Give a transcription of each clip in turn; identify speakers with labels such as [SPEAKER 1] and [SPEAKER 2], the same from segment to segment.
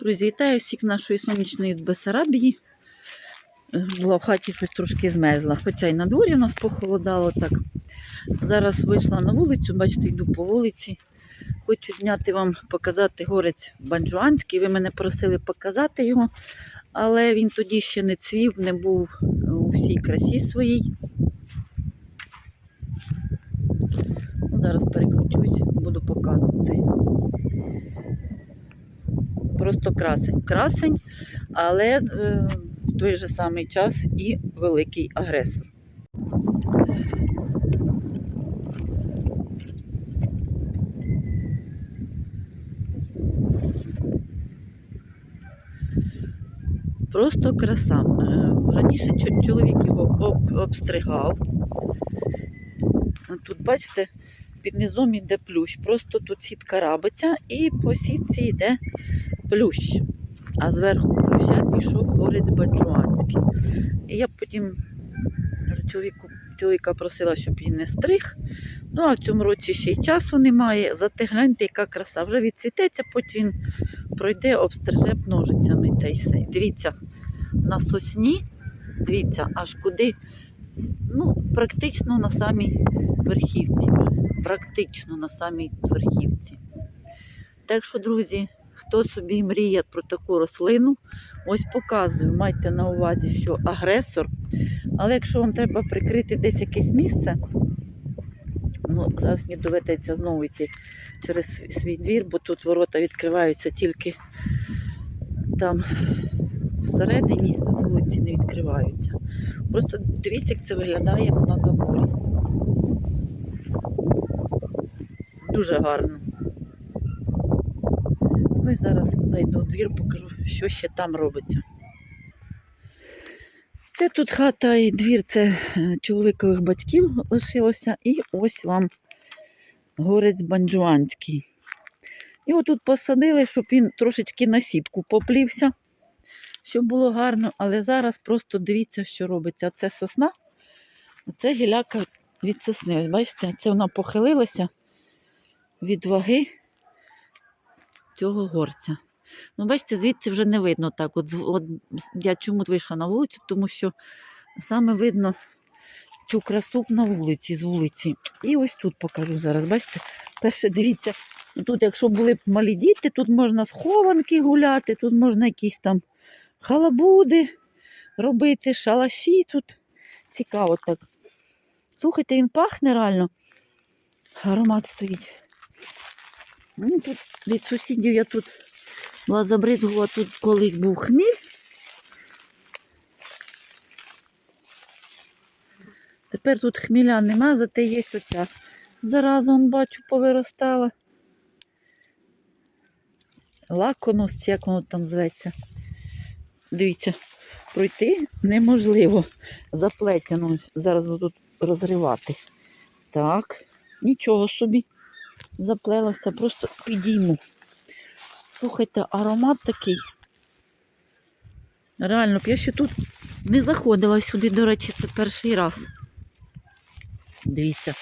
[SPEAKER 1] Друзі, вітаю всіх з нашої сонячної Бесарабії. Е, Була в хаті щось трошки змерзла, хоча й на дворі у нас похолодало так. Зараз вийшла на вулицю, бачите, йду по вулиці. Хочу зняти вам, показати горець Банджуанський. Ви мене просили показати його, але він тоді ще не цвів, не був у всій красі своїй. Ну, Зараз переключусь, буду показувати. Просто красень. Красень, але е, в той же самий час і великий агресор. Просто краса. Е, Раніше чоловік його об, обстригав. Тут, бачите, під низом йде плющ. Просто тут сітка рабиться і по сітці йде плющ. А зверху плюща пішов горець баджуанський. І я потім чоловіку, чоловіка просила, щоб він не стриг. Ну, а в цьому році ще й часу немає. Зате гляньте, яка краса. Вже відцвітеться, потім він пройде, обстриже ножицями та й все. Дивіться, на сосні, дивіться, аж куди. Ну, практично на самій верхівці. Практично на самій верхівці. Так що, друзі, хто собі мріє про таку рослину, ось показую, майте на увазі, що агресор. Але якщо вам треба прикрити десь якесь місце, ну, зараз мені доведеться знову йти через свій- двір, бо тут ворота відкриваються тільки там всередині, з вулиці не відкриваються. Просто дивіться, як це виглядає на заборі. Дуже гарно. Ну і зараз зайду у двір, покажу, що ще там робиться. Це тут хата і двір, це е, чоловікових батьків лишилося. І ось вам горець банджуанський. Його тут посадили, щоб він трошечки на сітку поплівся, щоб було гарно, але зараз просто дивіться, що робиться. Це сосна, а це гіляка від сосни. Ось бачите, це вона похилилася від ваги цього горця. Ну, бачите, звідси вже не видно так. От, от я чому вийшла на вулицю, тому що саме видно цю красу на вулиці, з вулиці. І ось тут покажу зараз. Бачите, перше дивіться, тут, якщо були б малі діти, тут можна схованки гуляти, тут можна якісь там халабуди робити, шалаші тут. Цікаво так. Слухайте, він пахне реально. Аромат стоїть. Ну, тут від сусідів я тут була забризгувала, тут колись був хміль. Тепер тут хміля нема, зате є оця. Зараза, он бачу, повиростала. Лаконос, як воно там зветься. Дивіться, пройти неможливо. Заплетено. Зараз буду розривати. Так, нічого собі заплелася, просто підійму. Слухайте, аромат такий. Реально, я ще тут не заходила сюди, до речі, це перший раз. Дивіться.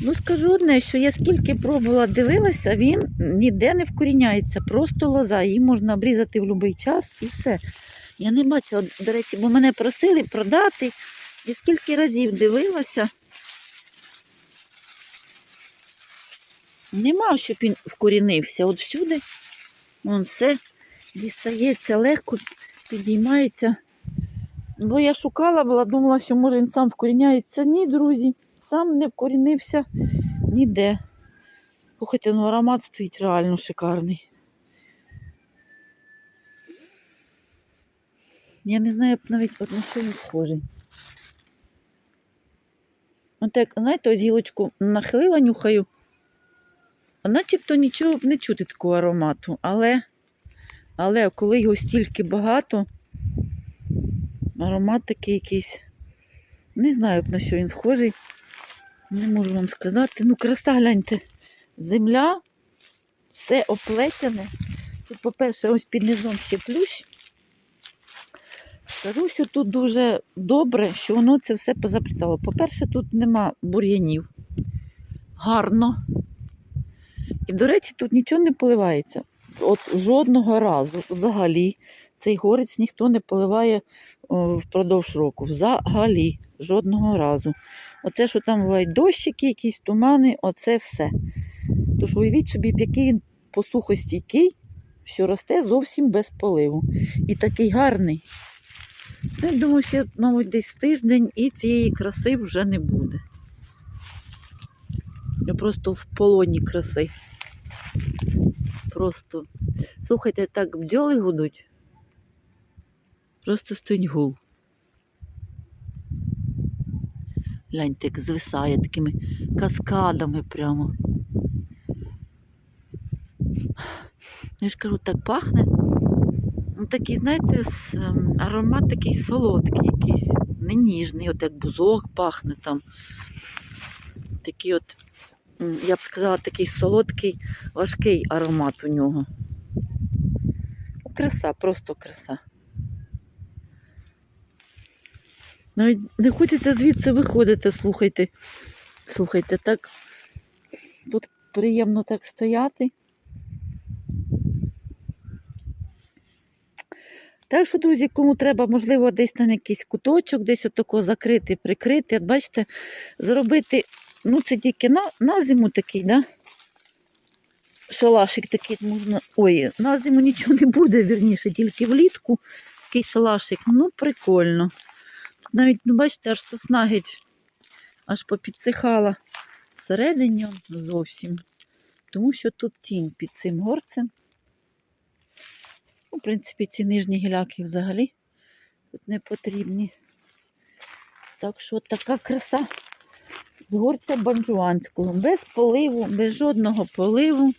[SPEAKER 1] Ну, скажу одне, що я скільки пробувала дивилася, він ніде не вкоріняється, просто лоза. Її можна обрізати в будь-який час і все. Я не бачила, до речі, бо мене просили продати. І скільки разів дивилася. Нема, щоб він вкорінився. От всюди вон все дістається легко, підіймається. Бо я шукала, була, думала, що може він сам вкоріняється. Ні, друзі, сам не вкорінився ніде. Слухайте, ну аромат стоїть реально шикарний. Я не знаю навіть от на що він схожий. От як, знаєте, ось гілочку нахилила, нюхаю, начебто нічого не чути такого аромату, але, але коли його стільки багато, аромат такий якийсь, не знаю, на що він схожий, не можу вам сказати. Ну, краса, гляньте, земля, все оплетене. Тут, по-перше, ось під низом ще плющ. Скажу, що тут дуже добре, що воно це все позаплітало. По-перше, тут нема бур'янів. гарно. І, до речі, тут нічого не поливається. От жодного разу взагалі цей горець ніхто не поливає впродовж року. Взагалі, жодного разу. Оце, що там бувають дощики, якісь тумани, оце все. Тож уявіть собі, який він посухостійкий, що росте зовсім без поливу. І такий гарний. Ну, Я думаю, ще, мабуть, десь тиждень і цієї краси вже не буде. Я просто в полоні краси. Просто. Слухайте, так бджоли гудуть. Просто стоїть гул. Гляньте, як звисає такими каскадами прямо. Я ж кажу, так пахне. Такий, знаєте, ем, аромат такий солодкий якийсь, не ніжний, от як бузок пахне там. Такий от, я б сказала, такий солодкий, важкий аромат у нього. Краса, просто краса. Навіть не хочеться звідси виходити, слухайте. Слухайте, так тут приємно так стояти. Так що, друзі, кому треба, можливо, десь там якийсь куточок, десь отако закрити, прикрити. От бачите, зробити, ну це тільки на, на зиму такий, да? Шалашик такий можна. Ой, на зиму нічого не буде, вірніше, тільки влітку такий шалашик. Ну, прикольно. Тут навіть, ну бачите, аж сосна геть аж попідсихала всередині зовсім. Тому що тут тінь під цим горцем. В принципі, ці нижні гіляки взагалі тут не потрібні. Так що така краса з горця банджуанського. Без поливу, без жодного поливу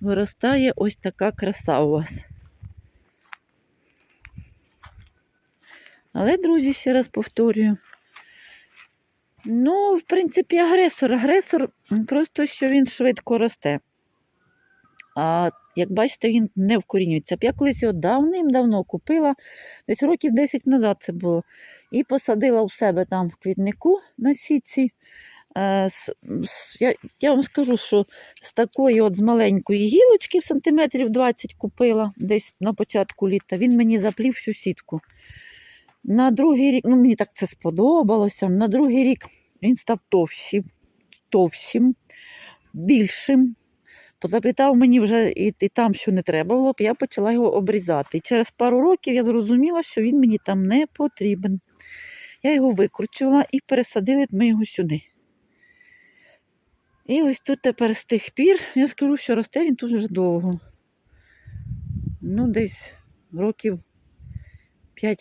[SPEAKER 1] виростає ось така краса у вас. Але, друзі, ще раз повторюю. Ну, в принципі, агресор. Агресор просто що він швидко росте. А як бачите, він не вкорінюється. Я колись його давним-давно купила, десь років 10 назад це було. І посадила у себе там в квітнику на сітці. Е, я вам скажу, що з такої от з маленької гілочки сантиметрів 20 купила десь на початку літа. Він мені заплів всю сітку. На другий рік, ну мені так це сподобалося. На другий рік він став товщим, товщим, більшим. Позаплітав мені вже і, і там, що не треба було, я почала його обрізати. І через пару років я зрозуміла, що він мені там не потрібен. Я його викручувала і пересадили ми його сюди. І ось тут тепер з тих пір, я скажу, що росте він тут вже довго. Ну, десь років 5,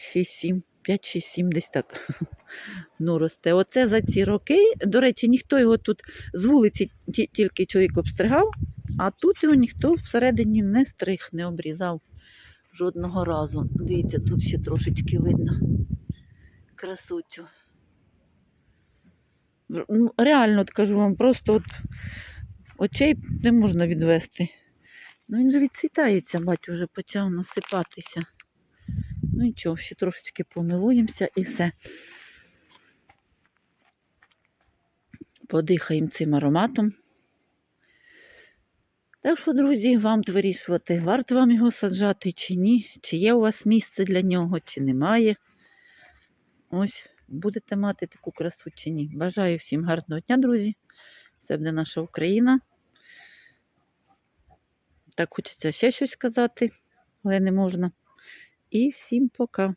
[SPEAKER 1] 6, 7, 5, 6, 7, десь так. Ну, росте. Оце за ці роки. До речі, ніхто його тут з вулиці ті- тільки чоловік обстригав, а тут його ніхто всередині не стриг, не обрізав жодного разу. Дивіться, тут ще трошечки видно красотю. Ну, реально от кажу вам, просто от очей не можна відвести. Ну він же відцвітається, бать, вже почав насипатися. Ну нічого, ще трошечки помилуємося і все. Подихаємо цим ароматом. Так що, друзі, вам вирішувати, варто вам його саджати чи ні, чи є у вас місце для нього, чи немає. Ось, будете мати таку красу чи ні. Бажаю всім гарного дня, друзі. Це буде наша Україна. Так хочеться ще щось сказати, але не можна. І всім пока.